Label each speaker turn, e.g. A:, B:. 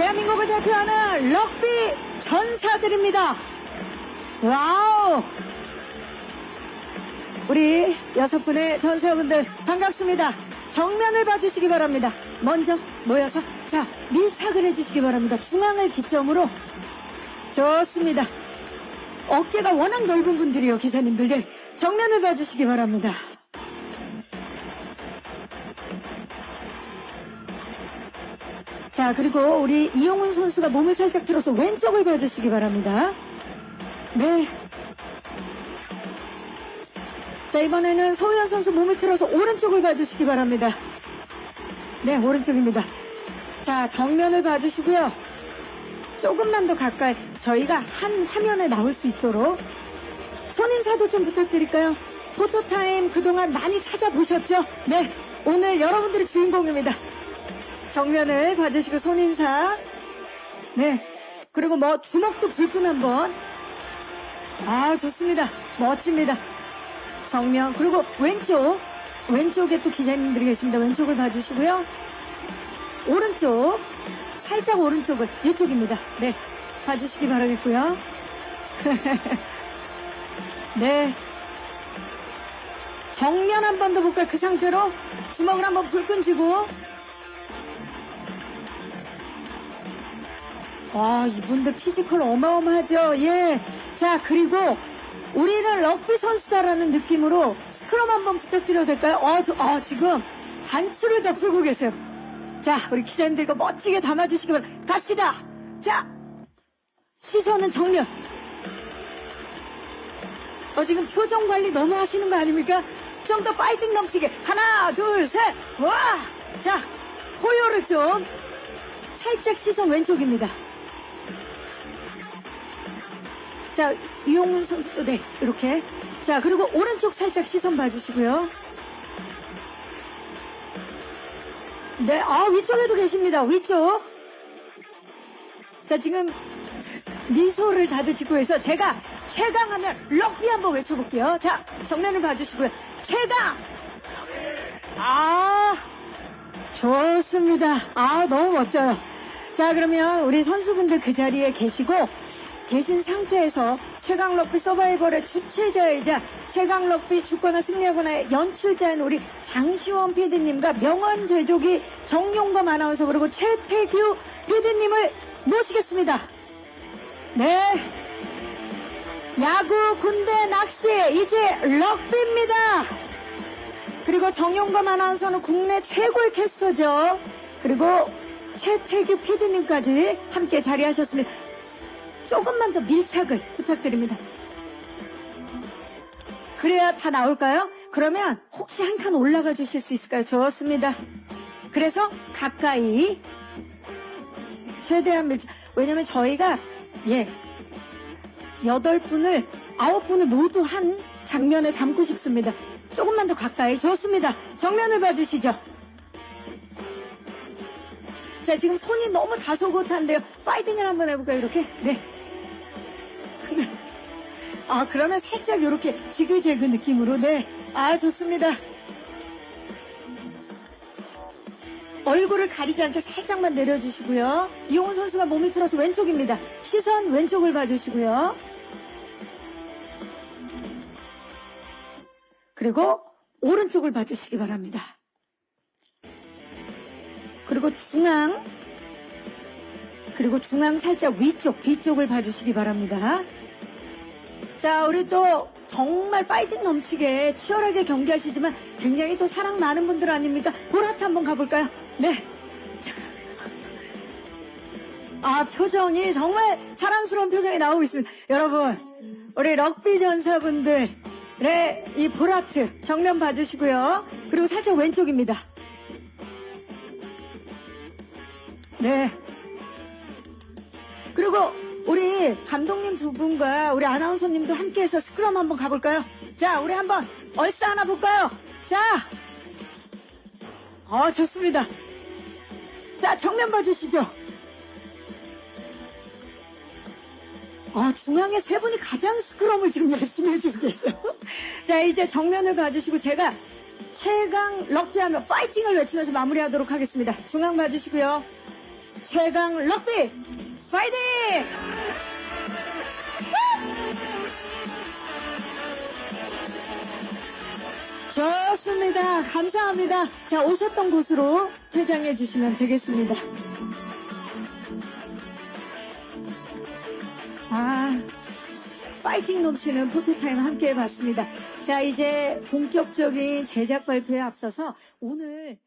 A: 대한민국을 대표하는 럭비 전사들입니다. 와우! 우리 여섯 분의 전사분들 반갑습니다. 정면을 봐주시기 바랍니다. 먼저 모여서 자 밀착을 해주시기 바랍니다. 중앙을 기점으로 좋습니다. 어깨가 워낙 넓은 분들이요 기사님들 네, 정면을 봐주시기 바랍니다. 자 그리고 우리 이용훈 선수가 몸을 살짝 들어서 왼쪽을 봐주시기 바랍니다. 네. 자, 이번에는 서우현 선수 몸을 틀어서 오른쪽을 봐주시기 바랍니다. 네, 오른쪽입니다. 자, 정면을 봐주시고요. 조금만 더 가까이 저희가 한 화면에 나올 수 있도록 손인사도 좀 부탁드릴까요? 포토타임 그동안 많이 찾아보셨죠? 네, 오늘 여러분들이 주인공입니다. 정면을 봐주시고 손인사. 네, 그리고 뭐 주먹도 불끈 한번. 아, 좋습니다. 멋집니다. 정면 그리고 왼쪽 왼쪽에 또 기자님들이 계십니다. 왼쪽을 봐주시고요. 오른쪽 살짝 오른쪽을 이쪽입니다. 네 봐주시기 바라겠고요. 네 정면 한 번 더 볼까요? 그 상태로 주먹을 한번 불끈 쥐고 와 이분들 피지컬 어마어마하죠. 예. 자 그리고 우리는 럭비 선수다라는 느낌으로 스크럼 한번 부탁드려도 될까요? 어, 저- 어, 지금 단추를 다 풀고 계세요. 자, 우리 기자님들과 멋지게 담아주시기 바랍니다. 갑시다! 자! 시선은 정면. 어, 지금 표정 관리 너무 하시는 거 아닙니까? 좀 더 파이팅 넘치게. 하나, 둘, 셋! 와! 자, 포효를 좀. 살짝 시선 왼쪽입니다. 자, 이용훈 선수도 네, 이렇게. 자, 그리고 오른쪽 살짝 시선 봐주시고요. 네, 아, 위쪽에도 계십니다. 위쪽. 자, 지금 미소를 다들 짓고 해서 제가 최강하면 럭비 한번 외쳐볼게요. 자, 정면을 봐주시고요. 최강! 아, 좋습니다. 아, 너무 멋져요. 자, 그러면 우리 선수분들 그 자리에 계시고, 계신 상태에서 최강 럭비 서바이벌의 주최자이자 최강 럭비 주권화 승리하거나의 연출자인 우리 장시원 PD님과 명언 제조기 정용범 아나운서 그리고 최태규 PD님을 모시겠습니다. 네. 야구, 군대, 낚시, 이제 럭비입니다. 그리고 정용검 아나운서는 국내 최고의 캐스터죠. 그리고 최태규 PD님까지 함께 자리하셨습니다. 조금만 더 밀착을 부탁드립니다. 그래야 다 나올까요? 그러면 혹시 한 칸 올라가 주실 수 있을까요? 좋습니다. 그래서 가까이 최대한 밀착. 왜냐면 저희가 예 여덟 분을 아홉 분을 모두 한 장면에 담고 싶습니다. 조금만 더 가까이 좋습니다. 정면을 봐주시죠. 자 지금 손이 너무 다소곳한데요. 파이팅을 한번 해볼까요? 이렇게 네. 아 그러면 살짝 이렇게 지글재글 느낌으로 네. 아 좋습니다. 얼굴을 가리지 않게 살짝만 내려주시고요. 이용훈 선수가 몸을 틀어서 왼쪽입니다. 시선 왼쪽을 봐주시고요. 그리고 오른쪽을 봐주시기 바랍니다. 그리고 중앙, 그리고 중앙 살짝 위쪽, 뒤쪽을 봐주시기 바랍니다. 자, 우리 또 정말 파이팅 넘치게 치열하게 경기하시지만 굉장히 또 사랑 많은 분들 아닙니까? 보라트 한번 가볼까요? 네. 아, 표정이 정말 사랑스러운 표정이 나오고 있습니다. 여러분, 우리 럭비 전사분들의 이 보라트 정면 봐주시고요. 그리고 살짝 왼쪽입니다. 네. 그리고 감독님 두 분과 우리 아나운서님도 함께해서 스크럼 한번 가볼까요? 자, 우리 한번 얼싸 하나 볼까요? 자, 어 좋습니다. 자, 정면 봐주시죠. 아, 중앙에 세 분이 가장 스크럼을 지금 열심히 해주고 계세요. 자, 이제 정면을 봐주시고 제가 최강 럭비하면 파이팅을 외치면서 마무리하도록 하겠습니다. 중앙 봐주시고요. 최강 럭비 파이팅! 좋습니다. 감사합니다. 자, 오셨던 곳으로 퇴장해 주시면 되겠습니다. 아, 파이팅 넘치는 포토타임 함께 해봤습니다. 자, 이제 본격적인 제작 발표에 앞서서 오늘